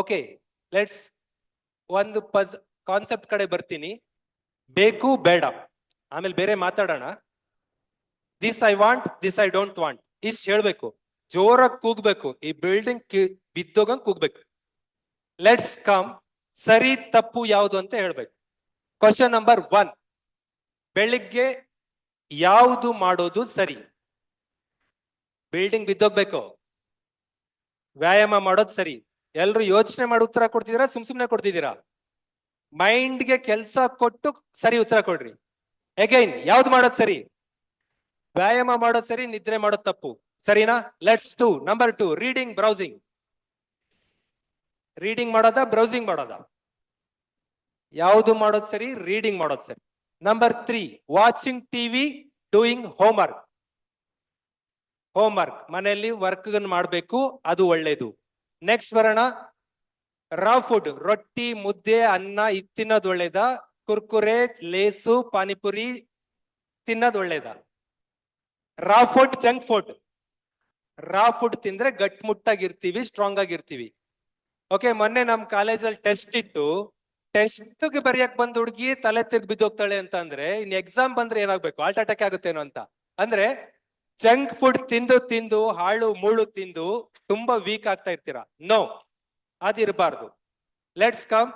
Okay let's ಒಂದು ಪಜ್ concept ಕಡೆ ಬರ್ತೀನಿ. ಬೇಕು, ಬೇಡ. ಆಮೇಲೆ ಬೇರೆ ಮಾತಾಡೋಣ. This I want this I don't want ಇಷ್ಟ ಹೇಳ್ಬೇಕು. ಜೋರಾಗಿ ಕೂಗ್ಬೇಕು. ಈ ಬಿಲ್ಡಿಂಗ್ ಬಿದ್ದೋಗಂಗ್ ಕೂಗ್ಬೇಕು. ಲೆಟ್ಸ್ ಕಮ್ ಸರಿ, ತಪ್ಪು ಯಾವುದು ಅಂತ ಹೇಳ್ಬೇಕು. ಕ್ವಶನ್ ನಂಬರ್ ಒನ್ ಬೆಳಿಗ್ಗೆ ಯಾವುದು ಮಾಡೋದು ಸರಿ? ಬಿಲ್ಡಿಂಗ್ ಬಿದ್ದೋಗ್ಬೇಕು. ವ್ಯಾಯಾಮ ಮಾಡೋದು ಸರಿ. ಎಲ್ರು ಯೋಚನೆ ಮಾಡಿ ಉತ್ತರ ಕೊಡ್ತಿದ್ದೀರಾ? ಸುಮ್ ಸುಮ್ನೆ ಕೊಡ್ತಿದ್ದೀರಾ? ಮೈಂಡ್ಗೆ ಕೆಲಸ ಕೊಟ್ಟು ಸರಿ ಉತ್ತರ ಕೊಡ್ರಿ. ಅಗೈನ್ ಯಾವ್ದು ಮಾಡೋದು ಸರಿ? ವ್ಯಾಯಾಮ ಮಾಡೋದು ಸರಿ, ನಿದ್ರೆ ಮಾಡೋದು ತಪ್ಪು. ಸರಿನಾ? Let's to number two reading browsing reading ಮಾಡೋದ ಬ್ರೌಸಿಂಗ್ ಮಾಡೋದ? ಯಾವುದು ಮಾಡೋದು ಸರಿ ರೀಡಿಂಗ್ ಮಾಡೋದು ಸರಿ. Number three watching TV doing homework homework ಮನೆಯಲ್ಲಿ ವರ್ಕ್ ಮಾಡಬೇಕು, ಅದು ಒಳ್ಳೇದು. ನೆಕ್ಸ್ಟ್ ಬರೋಣ. ರಾ ಫುಡ್ ರೊಟ್ಟಿ, ಮುದ್ದೆ, ಅನ್ನ ಇದ್ ತಿನ್ನೋದು ಒಳ್ಳೇದ ಕುರ್ಕುರೆ, ಲೇಸು, ಪಾನಿಪುರಿ ತಿನ್ನೋದು ಒಳ್ಳೇದ raw food junk food raw food ತಿಂದ್ರೆ ಗಟ್ಮುಟ್ಟಾಗಿರ್ತೀವಿ ಸ್ಟ್ರಾಂಗ್ ಆಗಿರ್ತೀವಿ. ಓಕೆ ಮೊನ್ನೆ ನಮ್ ಕಾಲೇಜಲ್ಲಿ ಟೆಸ್ಟ್ ಇತ್ತು. ಟೆಸ್ಟ್ಗೆ ಬರೆಯಕ್ ಬಂದ್ ಹುಡುಗಿ ತಲೆ ತಿರ್ಗಿ ಬಿದ್ದೋಗ್ತಾಳೆ ಅಂತ ಅಂದ್ರೆ, ಇನ್ ಎಕ್ಸಾಮ್ ಬಂದ್ರೆ ಏನಾಗ್ಬೇಕು? ಹಾರ್ಟ್ ಅಟ್ಯಾಕ್ ಆಗುತ್ತೇನೋ ಅಂತ. ಅಂದ್ರೆ ಜಂಕ್ ಫುಡ್ ತಿಂದು ತಿಂದು ಹಾಳು ಮೂಳು ತಿಂದು ತುಂಬಾ ವೀಕ್ ಆಗ್ತಾ ಇರ್ತೀರಾ? No ಅದಿರಬಾರ್ದು. Let's come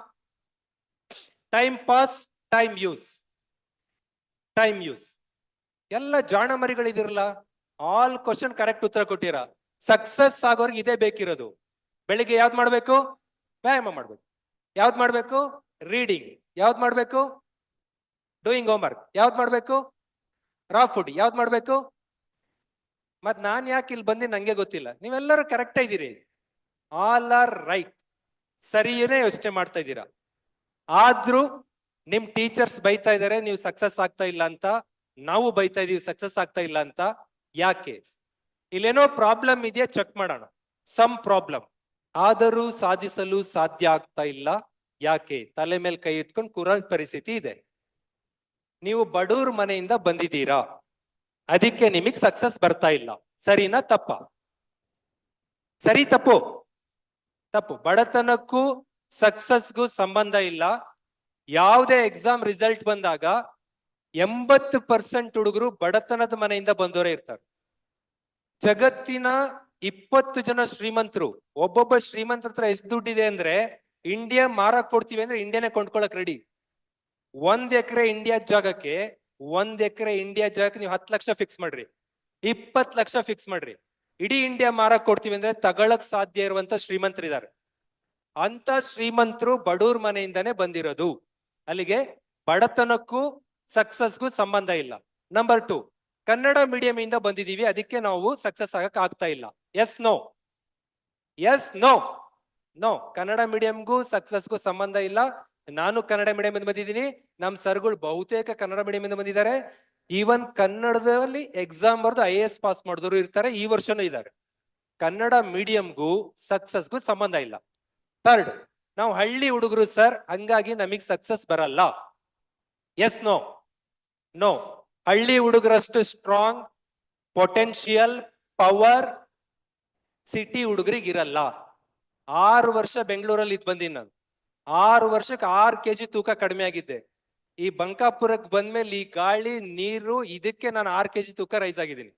time pass time use time use ಎಲ್ಲ ಜಾಣ ಮರಿಗಳಿದಿರಲ್ಲ? ಆಲ್ ಕ್ವಶನ್ ಕರೆಕ್ಟ್ ಉತ್ತರ ಕೊಟ್ಟಿರ. ಸಕ್ಸಸ್ ಆಗೋರ್ಗೆ ಇದೇ ಬೇಕಿರೋದು. ಬೆಳಿಗ್ಗೆ ಯಾವ್ದು ಮಾಡಬೇಕು? ವ್ಯಾಯಾಮ ಮಾಡ್ಬೇಕು. ಯಾವ್ದು ಮಾಡಬೇಕು? ರೀಡಿಂಗ್ ಯಾವ್ದು ಮಾಡಬೇಕು? ಡೂಯಿಂಗ್ ಹೋಮ್ವರ್ಕ್ ಯಾವ್ದು ಮಾಡಬೇಕು? ರಾ ಫುಡ್ ಯಾವ್ದು ಮಾಡ್ಬೇಕು? ಮತ್ ನಾನ್ ಯಾಕೆ ಇಲ್ಲಿ ಬಂದಿ ನಂಗೆ ಗೊತ್ತಿಲ್ಲ. ನೀವೆಲ್ಲರೂ ಕರೆಕ್ಟ್ ಇದ್ದೀರಿ. ಆಲ್ ಆರ್ ರೈಟ್ ಸರಿಯೇ ಯೋಚನೆ ಮಾಡ್ತಾ ಇದ್ದೀರಾ. ಆದ್ರೂ ನಿಮ್ ಟೀಚರ್ಸ್ ಬೈತಾ ಇದಾರೆ, ನೀವು ಸಕ್ಸಸ್ ಆಗ್ತಾ ಇಲ್ಲ ಅಂತ. ನಾವು ಬೈತಾ ಇದೀವಿ ಸಕ್ಸಸ್ ಆಗ್ತಾ ಇಲ್ಲ ಅಂತ. ಯಾಕೆ? ಇಲ್ಲೇನೋ ಪ್ರಾಬ್ಲಮ್ ಇದೆಯಾ ಚೆಕ್ ಮಾಡೋಣ. ಸಮ್ ಪ್ರಾಬ್ಲಮ್ ಆದರೂ ಸಾಧಿಸಲು ಸಾಧ್ಯ ಆಗ್ತಾ ಇಲ್ಲ. ಯಾಕೆ? ತಲೆ ಮೇಲೆ ಕೈ ಇಟ್ಕೊಂಡು ಕುರ ಪರಿಸ್ಥಿತಿ ಇದೆ. ನೀವು ಬಡೂರ್ ಮನೆಯಿಂದ ಬಂದಿದ್ದೀರಾ? ಅದಕ್ಕೆ ನಿಮಗ್ ಸಕ್ಸಸ್ ಬರ್ತಾ ಇಲ್ಲ. ಸರಿನಾ ತಪ್ಪ? ಸರಿ, ತಪ್ಪು. ತಪ್ಪು. ಬಡತನಕ್ಕೂ ಸಕ್ಸಸ್ಗೂ ಸಂಬಂಧ ಇಲ್ಲ. ಯಾವುದೇ ಎಕ್ಸಾಮ್ ರಿಸಲ್ಟ್ ಬಂದಾಗ ಎಂಬತ್ತು ಪರ್ಸೆಂಟ್ ಹುಡುಗರು ಬಡತನದ ಮನೆಯಿಂದ ಬಂದವರೇ ಇರ್ತಾರೆ. ಜಗತ್ತಿನ ಇಪ್ಪತ್ತು ಜನ ಶ್ರೀಮಂತರು, ಒಬ್ಬೊಬ್ಬ ಶ್ರೀಮಂತರ ಹತ್ರ ಎಷ್ಟು ದುಡ್ಡಿದೆ ಅಂದ್ರೆ ಇಂಡಿಯಾ ಮಾರಕ್ ಕೊಡ್ತೀವಿ ಅಂದ್ರೆ ಇಂಡಿಯಾನೇ ಕೊಂಡ್ಕೊಳಕ್ ರೆಡಿ ಒಂದ್ ಎಕರೆ ಇಂಡಿಯಾ ಜಾಗಕ್ಕೆ ಒಂದ್ ಎಕರೆ ಇಂಡಿಯಾ ಜಾಗ ನೀವು ಹತ್ತು ಲಕ್ಷ ಫಿಕ್ಸ್ ಮಾಡ್ರಿ. ಇಪ್ಪತ್ ಲಕ್ಷ ಫಿಕ್ಸ್ ಮಾಡ್ರಿ. ಇಡೀ ಇಂಡಿಯಾ ಮಾರಕ್ ಕೊಡ್ತೀವಿ ಅಂದ್ರೆ ತಗೊಳಕ್ ಸಾಧ್ಯ ಇರುವಂತ ಶ್ರೀಮಂತರಿದ್ದಾರೆ. ಅಂತ ಶ್ರೀಮಂತರು ಬಡೂರ್ ಮನೆಯಿಂದಾನೇ ಬಂದಿರೋದು. ಅಲ್ಲಿಗೆ ಬಡತನಕ್ಕೂ ಸಕ್ಸಸ್ಗೂ ಸಂಬಂಧ ಇಲ್ಲ. ನಂಬರ್ ಟು ಕನ್ನಡ ಮೀಡಿಯಂ ಇಂದ ಬಂದಿದೀವಿ ಅದಕ್ಕೆ ನಾವು ಸಕ್ಸಸ್ ಆಗಕ್ ಆಗ್ತಾ ಇಲ್ಲ. Yes no yes no no Kannada ಮೀಡಿಯಂಗೂ ಸಕ್ಸಸ್ಗೂ ಸಂಬಂಧ ಇಲ್ಲ. ನಾನು ಕನ್ನಡ ಮೀಡಿಯಂ ಇಂದ ಬಂದಿದ್ದೀನಿ. ನಮ್ಮ ಸರ್ಗಳು ಬಹುತೇಕ ಕನ್ನಡ ಮೀಡಿಯಂ ಇಂದ ಬಂದಿದ್ದಾರೆ. ಈವನ್ ಕನ್ನಡದಲ್ಲಿ ಎಕ್ಸಾಮ್ ಬರೆದು ಐ ಎ ಎಸ್ ಪಾಸ್ ಮಾಡಿದವರು ಇರ್ತಾರೆ, ಈ ವರ್ಷನೂ ಇದ್ದಾರೆ. ಕನ್ನಡ ಮೀಡಿಯಂಗೂ ಸಕ್ಸಸ್ಗೂ ಸಂಬಂಧ ಇಲ್ಲ. ಥರ್ಡ್ ನಾವು ಹಳ್ಳಿ ಹುಡುಗರು ಸರ್ ಹಂಗಾಗಿ ನಮಗ್ ಸಕ್ಸಸ್ ಬರಲ್ಲ. ಎಸ್ ನೋ ನೋ ಹಳ್ಳಿ ಹುಡುಗರಷ್ಟು ಸ್ಟ್ರಾಂಗ್ ಪೊಟೆನ್ಶಿಯಲ್ ಪವರ್ ಸಿಟಿ ಹುಡುಗರಿಗೆ ಇರಲ್ಲ. ಆರು ವರ್ಷ ಬೆಂಗಳೂರಲ್ಲಿ ಇದ್ ಬಂದೀನಿ ನಾನು. ಆರು ವರ್ಷಕ್ಕೆ ಆರು ಕೆಜಿ ತೂಕ ಕಡಿಮೆ ಆಗಿದ್ದೆ. ಈ ಬಂಕಾಪುರಕ್ಕೆ ಬಂದ್ಮೇಲೆ ಈ ಗಾಳಿ, ನೀರು, ಇದಕ್ಕೆ ನಾನು ಆರು ಕೆಜಿ ತೂಕ ರೈಸ್ ಆಗಿದ್ದೀನಿ.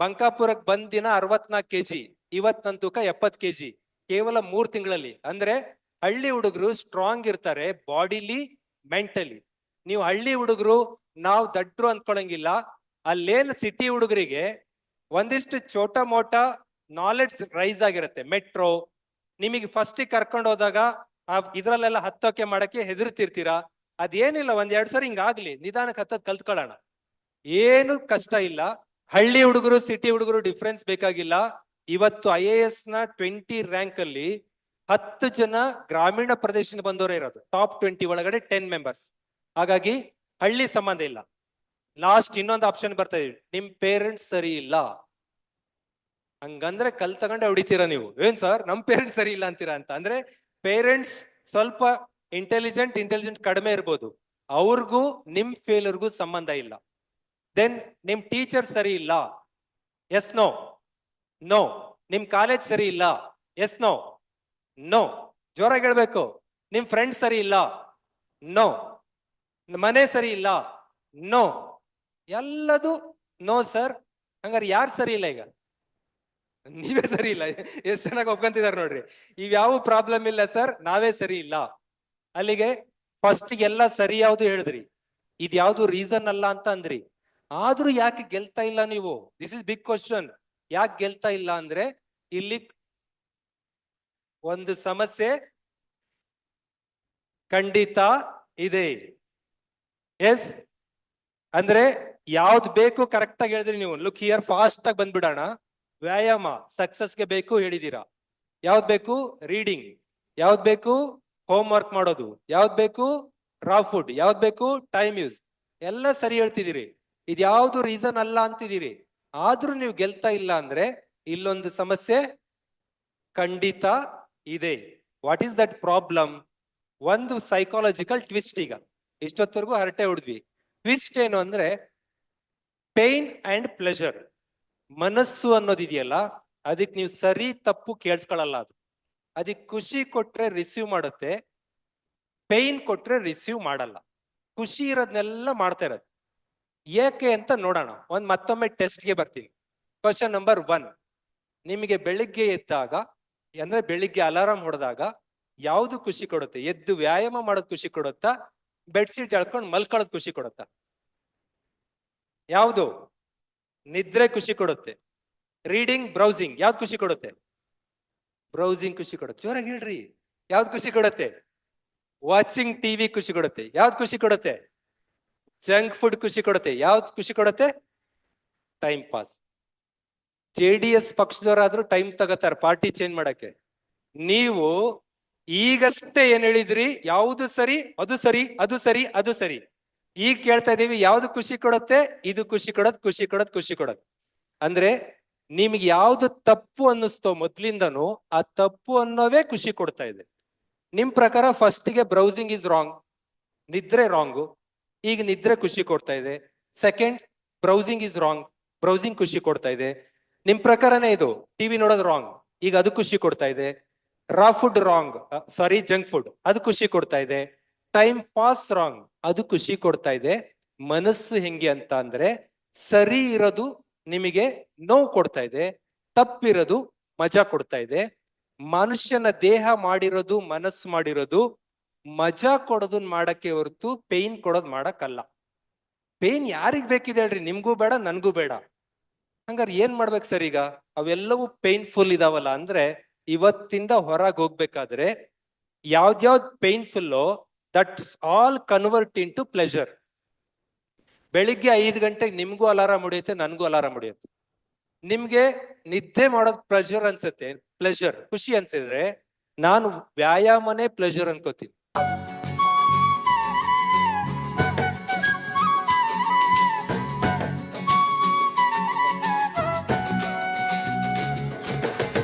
ಬಂಕಾಪುರಕ್ಕೆ ಬಂದ ದಿನ ಅರವತ್ನಾಲ್ಕು ಕೆಜಿ ಇವತ್ ನನ್ನ ತೂಕ ಎಪ್ಪತ್ ಕೆಜಿ, ಕೇವಲ ಮೂರ್ ತಿಂಗಳಲ್ಲಿ. ಅಂದ್ರೆ ಹಳ್ಳಿ ಹುಡುಗರು ಸ್ಟ್ರಾಂಗ್ ಇರ್ತಾರೆ ಬಾಡಿಲಿ ಮೆಂಟಲಿ ನೀವು ಹಳ್ಳಿ ಹುಡುಗರು, ನಾವು ದಡ್ರು ಅಂದ್ಕೊಳಂಗಿಲ್ಲ. ಅಲ್ಲೇನ್ ಸಿಟಿ ಹುಡುಗರಿಗೆ ಒಂದಿಷ್ಟು ಚೋಟ ಮೋಟ ನಾಲೆಡ್ಜ್ ರೈಸ್ ಆಗಿರುತ್ತೆ. ಮೆಟ್ರೋ ನಿಮಗೆ ಫಸ್ಟ್ ಕರ್ಕೊಂಡು ಹೋದಾಗ ಆ ಇದ್ರಲ್ಲೆಲ್ಲ ಹತ್ತೋಕೆ ಮಾಡಕ್ಕೆ ಹೆದರ್ತಿರ್ತೀರಾ? ಅದೇನಿಲ್ಲ ಒಂದ್ ಎರಡ್ ಸರಿ ಹಿಂಗಾಗ್ಲಿ ನಿಧಾನಕ್ಕೆ ಹತ್ತದ್ ಕಲ್ತ್ಕೊಳ್ಳೋಣ. ಏನು ಕಷ್ಟ ಇಲ್ಲ. ಹಳ್ಳಿ ಹುಡುಗರು, ಸಿಟಿ ಹುಡುಗರು ಡಿಫ್ರೆನ್ಸ್ ಬೇಕಾಗಿಲ್ಲ. ಇವತ್ತು ಐ ಎ ಎಸ್ನ ಟ್ವೆಂಟಿ ರ್ಯಾಂಕ್ ಅಲ್ಲಿ ಹತ್ತು ಜನ ಗ್ರಾಮೀಣ ಪ್ರದೇಶದಿಂದ ಬಂದವರೇ ಇರೋದು. ಟಾಪ್ ಟ್ವೆಂಟಿ ಒಳಗಡೆ ಟೆನ್ ಮೆಂಬರ್ಸ್ ಹಾಗಾಗಿ ಹಳ್ಳಿ ಸಂಬಂಧ ಇಲ್ಲ. ಲಾಸ್ಟ್ ಇನ್ನೊಂದು ಆಪ್ಷನ್ ಬರ್ತಾ ಇದೀವಿ ನಿಮ್ ಪೇರೆಂಟ್ಸ್ ಸರಿ ಇಲ್ಲ. ಹಂಗಂದ್ರೆ ಕಲ್ ತಗೊಂಡೆ ಹೊಡಿತೀರಾ ನೀವು? ಏನ್ ಸರ್? ನಮ್ ಪೇರೆಂಟ್ಸ್ ಸರಿ ಇಲ್ಲ ಅಂತೀರಾ ಅಂತ. ಅಂದ್ರೆ ಪೇರೆಂಟ್ಸ್ ಸ್ವಲ್ಪ ಇಂಟೆಲಿಜೆಂಟ್ ಇಂಟೆಲಿಜೆಂಟ್ ಕಡಿಮೆ ಇರ್ಬೋದು. ಅವ್ರಿಗೂ, ನಿಮ್ ಫೇಲ್ಯೂರ್ಗೂ ಸಂಬಂಧ ಇಲ್ಲ. ದೆನ್ ನಿಮ್ ಟೀಚರ್ ಸರಿ ಇಲ್ಲ. ಎಸ್ ನೋ ನೋ ನಿಮ್ ಕಾಲೇಜ್ ಸರಿ ಇಲ್ಲ. ಎಸ್ ನೋ ನೋ ಜೋರಾಗಿ ಹೇಳ್ಬೇಕು. ನಿಮ್ ಫ್ರೆಂಡ್ ಸರಿ ಇಲ್ಲ. ನೋ ಮನೆ ಸರಿ ಇಲ್ಲ. ನೋ ಎಲ್ಲದು ನೋ ಸರ್ ಹಂಗಾರೆ ಯಾರು ಸರಿ ಇಲ್ಲ ಈಗ? ನೀವೇ ಸರಿ ಇಲ್ಲ. ಎಷ್ಟು ಚೆನ್ನಾಗಿ ಒಪ್ಕೊಂತಿದಾರೆ ನೋಡ್ರಿ. ಇವ್ಯಾವ ಪ್ರಾಬ್ಲಮ್ ಇಲ್ಲ ಸರ್ ನಾವೇ ಸರಿ ಇಲ್ಲ. ಅಲ್ಲಿಗೆ ಫಸ್ಟ್ ಎಲ್ಲ ಸರಿ ಯಾವ್ದು ಹೇಳಿದ್ರಿ. ಇದ್ ಯಾವ್ದು ರೀಸನ್ ಅಲ್ಲ ಅಂತ ಅಂದ್ರಿ. ಆದ್ರೂ ಯಾಕೆ ಗೆಲ್ತಾ ಇಲ್ಲ ನೀವು? ದಿಸ್ ಇಸ್ ಬಿಗ್ ಕ್ವಶನ್ ಯಾಕೆ ಗೆಲ್ತಾ ಇಲ್ಲ ಅಂದ್ರೆ ಇಲ್ಲಿ ಒಂದು ಸಮಸ್ಯೆ ಖಂಡಿತ ಇದೆ. ಎಸ್ ಅಂದ್ರೆ ಯಾವ್ದು ಬೇಕು ಕರೆಕ್ಟ್ ಆಗಿ ಹೇಳಿದ್ರಿ ನೀವು. ಲುಕ್ ಹಿಯರ್ ಫಾಸ್ಟ್ ಆಗಿ ಬಂದ್ಬಿಡೋಣ. ವ್ಯಾಯಾಮ ಸಕ್ಸಸ್ಗೆ ಬೇಕು ಹೇಳಿದೀರಾ? ಯಾವ್ದು ಬೇಕು? ರೀಡಿಂಗ್ ಯಾವ್ದು ಬೇಕು? ಹೋಮ್ ವರ್ಕ್ ಮಾಡೋದು. ಯಾವ್ದು ಬೇಕು? ರಾ ಫುಡ್ ಯಾವ್ದು ಬೇಕು? ಟೈಮ್ ಯೂಸ್ ಎಲ್ಲ ಸರಿ ಹೇಳ್ತಿದ್ದೀರಿ. ಇದು ಯಾವ್ದು ರೀಸನ್ ಅಲ್ಲ ಅಂತಿದ್ದೀರಿ. ಆದ್ರೂ ನೀವು ಗೆಲ್ತಾ ಇಲ್ಲ ಅಂದ್ರೆ ಇಲ್ಲೊಂದು ಸಮಸ್ಯೆ ಖಂಡಿತ ಇದೆ. ವಾಟ್ ಈಸ್ ದಟ್ ಪ್ರಾಬ್ಲಮ್ ಒಂದು ಸೈಕಾಲಜಿಕಲ್ ಟ್ವಿಸ್ಟ್ ಈಗ. ಇಷ್ಟೊತ್ತವರೆಗೂ ಹರಟೆ ಹೊಡೆದ್ವಿ. ಟ್ವಿಸ್ಟ್ ಏನು ಅಂದ್ರೆ ಪೇನ್ ಅಂಡ್ ಪ್ಲೆಜರ್ ಮನಸ್ಸು ಅನ್ನೋದಿದೆಯಲ್ಲ, ಅದಕ್ಕೆ ನೀವು ಸರಿ ತಪ್ಪು ಕೇಳಿಸ್ಕೊಳ್ಳಲ್ಲ ಅದು. ಅದಕ್ಕೆ ಖುಷಿ ಕೊಟ್ರೆ ರಿಸೀವ್ ಮಾಡುತ್ತೆ ಪೇನ್ ಕೊಟ್ರೆ ರಿಸೀವ್ ಮಾಡಲ್ಲ. ಖುಷಿ ಇರೋದ್ನೆಲ್ಲ ಮಾಡ್ತಾ ಇರೋದು. ಏಕೆ ಅಂತ ನೋಡೋಣ. ಒಂದ್ ಮತ್ತೊಮ್ಮೆ ಟೆಸ್ಟ್ಗೆ ಬರ್ತೀನಿ. ಕ್ವಶನ್ ನಂಬರ್ ಒನ್ ನಿಮಗೆ ಬೆಳಿಗ್ಗೆ ಎದ್ದಾಗ, ಅಂದ್ರೆ ಬೆಳಿಗ್ಗೆ ಅಲಾರಾಮ್ ಹೊಡೆದಾಗ ಯಾವ್ದು ಖುಷಿ ಕೊಡುತ್ತೆ? ಎದ್ದು ವ್ಯಾಯಾಮ ಮಾಡೋದ್ ಖುಷಿ ಕೊಡುತ್ತಾ? ಬೆಡ್ಶೀಟ್ ಎಳ್ಕೊಂಡು ಮಲ್ಕೊಳ್ಳೋದ್ ಖುಷಿ ಕೊಡುತ್ತಾ? ಯಾವುದು? ನಿದ್ರೆ ಖುಷಿ ಕೊಡುತ್ತೆ. ರೀಡಿಂಗ್ ಬ್ರೌಸಿಂಗ್ ಯಾವ್ದು ಖುಷಿ ಕೊಡುತ್ತೆ? ಬ್ರೌಸಿಂಗ್ ಖುಷಿ ಕೊಡುತ್ತೆ. ಜೋರಾಗಿ ಹೇಳ್ರಿ. ಯಾವ್ದು ಖುಷಿ ಕೊಡುತ್ತೆ? ವಾಚಿಂಗ್ ಟಿವಿ ಖುಷಿ ಕೊಡುತ್ತೆ. ಯಾವ್ದು ಖುಷಿ ಕೊಡುತ್ತೆ? ಜಂಕ್ ಫುಡ್ ಖುಷಿ ಕೊಡುತ್ತೆ. ಯಾವ್ದು ಖುಷಿ ಕೊಡುತ್ತೆ? Time pass J D S ಪಕ್ಷದವರಾದ್ರೂ time ತಗೋತಾರೆ ಪಾರ್ಟಿ ಚೇಂಜ್ ಮಾಡಕ್ಕೆ. ನೀವು ಈಗಷ್ಟೇ ಏನ್ ಹೇಳಿದ್ರಿ? ಯಾವುದು ಸರಿ, ಅದು ಸರಿ ಅದು ಸರಿ ಅದು ಸರಿ. ಈಗ ಕೇಳ್ತಾ ಇದೀವಿ, ಯಾವ್ದು ಖುಷಿ ಕೊಡುತ್ತೆ? ಇದು ಖುಷಿ ಕೊಡೋದು ಖುಷಿ ಕೊಡೋದು ಖುಷಿ ಕೊಡೋದು. ಅಂದ್ರೆ ನಿಮ್ಗೆ ಯಾವ್ದು ತಪ್ಪು ಅನ್ನಿಸ್ತೋ ಮೊದ್ಲಿಂದನು ಆ ತಪ್ಪು ಅನ್ನೋವೇ ಖುಷಿ ಕೊಡ್ತಾ ಇದೆ. ನಿಮ್ ಪ್ರಕಾರ ಫಸ್ಟ್ಗೆ ಬ್ರೌಸಿಂಗ್ ಇಸ್ ರಾಂಗ್ ನಿದ್ರೆ ರಾಂಗು ಈಗ ನಿದ್ರೆ ಖುಷಿ ಕೊಡ್ತಾ ಇದೆ. Second browsing is wrong browsing ಖುಷಿ ಕೊಡ್ತಾ ಇದೆ. ನಿಮ್ ಪ್ರಕಾರನೇ ಇದು. ಟಿವಿ ನೋಡೋದು ರಾಂಗ್ ಈಗ ಅದು ಖುಷಿ ಕೊಡ್ತಾ ಇದೆ. Raw food wrong sorry junk food ಅದು ಖುಷಿ ಕೊಡ್ತಾ ಇದೆ. ಟೈಮ್ ಪಾಸ್ ರಾಂಗ್ ಅದು ಖುಷಿ ಕೊಡ್ತಾ ಇದೆ. ಮನಸ್ಸು ಹೆಂಗೆ ಅಂತ ಅಂದ್ರೆ ಸರಿ ಇರೋದು ನಿಮಗೆ ನೋವು ಕೊಡ್ತಾ ಇದೆ. ತಪ್ಪಿರೋದು ಮಜಾ ಕೊಡ್ತಾ ಇದೆ. ಮನುಷ್ಯನ ದೇಹ ಮಾಡಿರೋದು, ಮನಸ್ಸು ಮಾಡಿರೋದು, ಮಜಾ ಕೊಡೋದನ್ನ ಮಾಡಕ್ಕೆ ಹೊರತು ಪೇನ್ ಕೊಡೋದು ಮಾಡಕ್ಕಲ್ಲ. ಪೇನ್ ಯಾರಿಗ್ ಬೇಕಿದೆ ಹೇಳ್ರಿ? ನಿಮ್ಗೂ ಬೇಡ, ನನ್ಗೂ ಬೇಡ. ಹಂಗಾರೆ ಏನ್ ಮಾಡ್ಬೇಕು ಸರ್ ಈಗ? ಅವೆಲ್ಲವೂ ಪೇನ್ಫುಲ್ ಇದಾವಲ್ಲ ಅಂದ್ರೆ ಇವತ್ತಿಂದ ಹೊರಗೆ ಹೋಗ್ಬೇಕಾದ್ರೆ ಯಾವ್ದ್ಯಾವ್ದು ಪೇನ್ಫುಲ್ಲೋ that's all convert into pleasure ಬೆಳಿಗ್ಗೆ ಐದು ಗಂಟೆಗೆ ನಿಮ್ಗೂ ಅಲಾರಾಮ್ ಹೊಡೆಯುತ್ತೆ, ನನಗೂ ಅಲಾರಾಮ್ ಹೊಡೆಯುತ್ತೆ. ನಿಮ್ಗೆ ನಿದ್ದೆ ಮಾಡೋದು ಪ್ಲೆಜರ್ ಅನ್ಸುತ್ತೆ ಪ್ಲೆಜರ್ ಖುಷಿ ಅನ್ಸಿದ್ರೆ ನಾನು ವ್ಯಾಯಾಮನೇ ಪ್ಲೆಜರ್ ಅನ್ಕೋತೀನಿ.